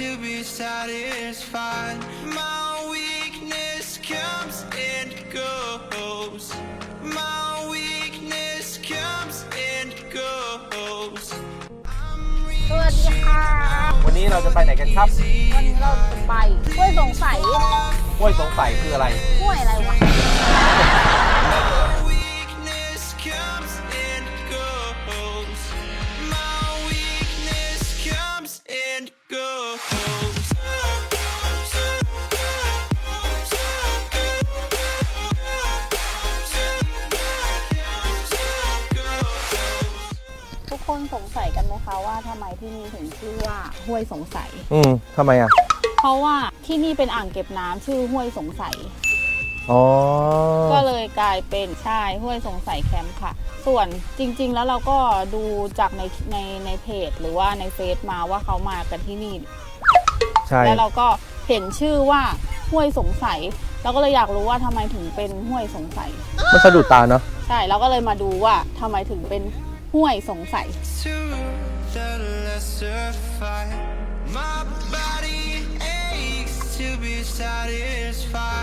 to be satisfied. My weakness comes and goes. My weakness comes and goes. I'm สวัสดี reaching ค่ะ วันนี้เราจะไปไหนกันครับ วันนี้เราจะไปช่วยสงสัยห้วยสงสัยคืออะไร ห้วยอะไรวะ ว่าทำไมที่นี่ถึงชื่อว่าห้วยสงสัย อืมทำไมอะ เพราะว่าที่นี่เป็นอ่างเก็บน้ำชื่อห้วยสงสัย อ๋อ ก็เลยกลายเป็นใช่ห้วยสงสัยแคมป์ค่ะ ส่วนจริง ๆ แล้วเราก็ดูจากในในในเพจ หรือว่าในเฟซมาว่าเขามากันที่นี่ ใช่ แล้วเราก็เห็นชื่อว่าห้วยสงสัย เราก็เลยอยากรู้ว่าทำไมถึงเป็นห้วยสงสัย มันสะดุดตาเนาะ ใช่เราก็เลยมาดูว่าทำไมถึงเป็นห้วยสงสัย to the lesser fight. My body aches to be satisfied.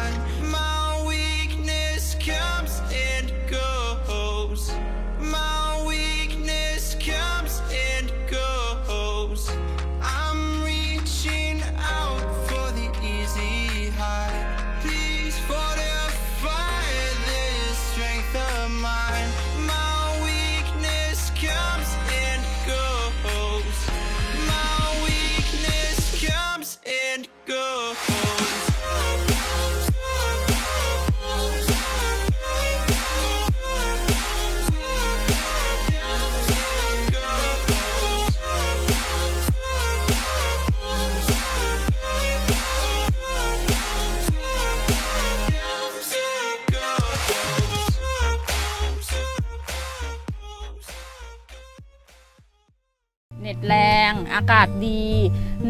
เน็ตแรง อากาศดี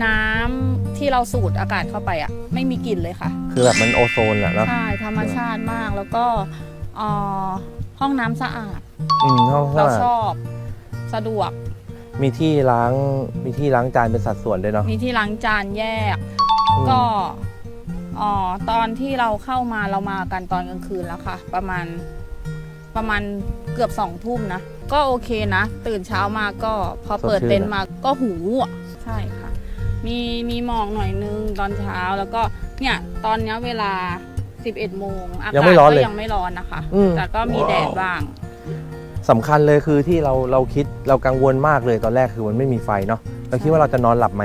น้ำที่เราสูดอากาศเข้าไปอะไม่มีกลิ่นเลยค่ะ คือแบบมันโอโซนอะเนาะใช่ ธรรมชาติมากแล้วก็เอ่อห้องน้ำสะอาด อืมห้องสะเราอาชดอบ สะดวก มีที่ล้างมีที่ล้างจานเป็นสัดส่วนด้วยเนาะมีที่ล้างจานแยก อืมก็อ๋อตอนที่เราเข้ามาเรามากันตอนกลางคืนแล้วค่ะ ประมาณประมาณเกือบสองทุ่มนะ ก็โอเคนะ ตื่นเช้ามาก็พอเปิดเต็นท์มาก็หูอะใช่ค่ะ มีมีหมอกหน่อยนึงตอนเช้าแล้วก็เนี่ยตอนเนี้ยเวลา 11โมงอากาศยังไม่ร้อนเลยก็ยังไม่ร้อนนะคะ อืม แต่ก็มีแดดบ้าง สำคัญเลยคือที่เราเราคิดเรากังวลมากเลยตอนแรกคือมันไม่มีไฟเนาะเราคิดว่าเราจะนอนหลับไหม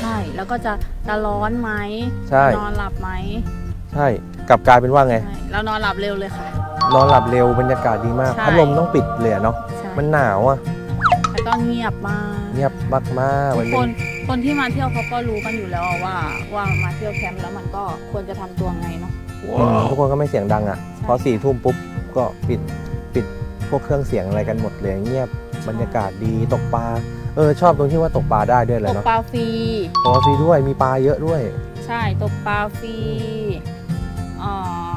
ใช่ แล้วก็จะจะร้อนไหมใช่ นอนหลับไหมใช่กลับกลายเป็นว่าไง ใช่เรานอนหลับเร็วเลยค่ะ นอนหลับเร็วบรรยากาศดีมาก ใช่ พัดลมต้องปิดเลยอะเนาะ ใช่มันหนาวอะแล้วก็เงียบมาก เงียบมากๆทุมันกเป็คนนคนที่มาเที่ยวเขาก็รู้กันอยู่แล้วว่าว่ามาเที่ยวแคมป์แล้วมันก็ควรจะทำตัวไงเนาะอืมทุกคนก็ไม่เสียงดังอะใช่พอสี่ทุ่มปุ๊บก็ปิดปิดพวกเครื่องเสียงอะไรกันหมดเลย เงียบบรรยากาศดีตกปลา เออชอบตรงที่ว่าตกปลาได้ด้วยแหตละกเนาะปลาฟรี ตกปลาฟรีด้วยมีปลาเยอะด้วย ใช่ตกปลาฟรีอ่า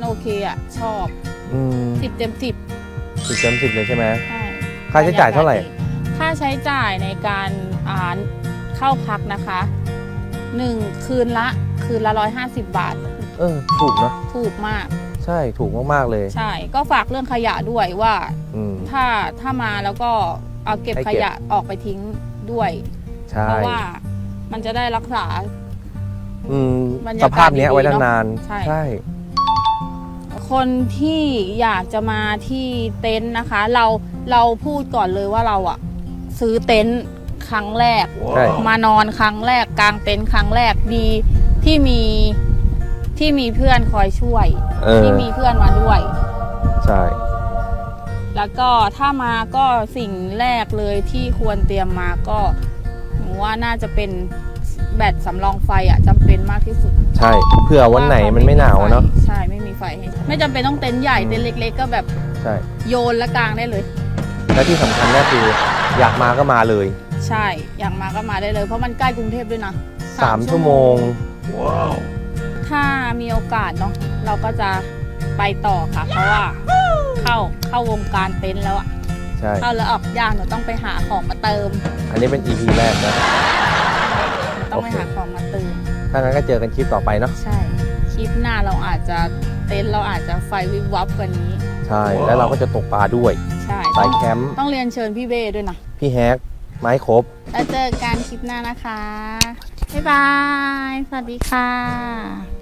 มันโอเคอะ ชอบอืมสิบเต็มสิบสิบเต็มสิบเลยใช่ไหมใช่ค่าใช้จ่ายเท่าไหร่ ค่าใช้จ่ายในการอ่าเข้าพักนะคะหนึ่งคืนละคืนละร้อยห้าสิบบาท เออ ถูกเนาะถูกมาก ใช่ถูกมากๆเลย ใช่ ก็ฝากเรื่องขยะด้วยว่า อืม ถ้าถ้ามาแล้วก็เอาเก็บให้ขเก็บ ยะออกไปทิ้งด้วย ใช่เพราะว่ามันจะได้รักษา อืมบรรสยากาศภาพเนี้ยดีๆไว้เนอะนานใช่ๆใช่ คนที่อยากจะมาที่เต็นท์นะคะ เราเราพูดก่อนเลยว่าเราอะซื้อเต็นท์ครั้งแรก ใช่ มานอนครั้งแรกกลางเต็นท์ครั้งแรกดีที่มีที่มีเพื่อนคอยช่วย เออที่มีเพื่อนมาด้วย ใช่ แล้วก็ถ้ามาก็สิ่งแรกเลยที่ควรเตรียมมาก็หนูว่าน่าจะเป็นแบตสำรองไฟอะจำเป็นมากที่สุดใช่เผื่อวันไหนมันไม่หนาวอะเนาะ ใช่ไม่มี ไฟให้ใช้ไม่จำเป็นต้องเต็นท์ใหญ่อืมเต็นท์เล็ก ๆ ก็แบบใช่โยนและกลางได้เลย และที่สำคัญก็คืออยากมาก็มาเลย ใช่อยากมาก็มาได้เลย เพราะมันใกล้กรุงเทพด้วยนะสามชั่วโมง ถ้ามีโอกาสเนาะเราก็จะไปต่อค่ะ เพราะว่าเข้าเข้าวงการเต็นท์แล้วอะใช่ เข้าแล้วออกยากหนูต้องไปหาของมาเติมอันนี้เป็น EP แรกนะ ต้องไปโอเค หาของมาเติมถ้างั้นก็เจอกันคลิปต่อไปเนาะ ใช่ค ลิปลิปหน้าเราอาจจะเต็นท์เราอาจจะไฟวิบวับกว่านี้ ใช่ แล้วเราก็จะตกปลาด้วย ใช่สาต้ยองแคมป์ ต้องเรียนเชิญพี่เบ้ด้วยนะ พี่แฮก ไม้ครบ แล้วเจอกันคลิปหน้านะคะ บ๊ายบาย สวัสดีค่ะ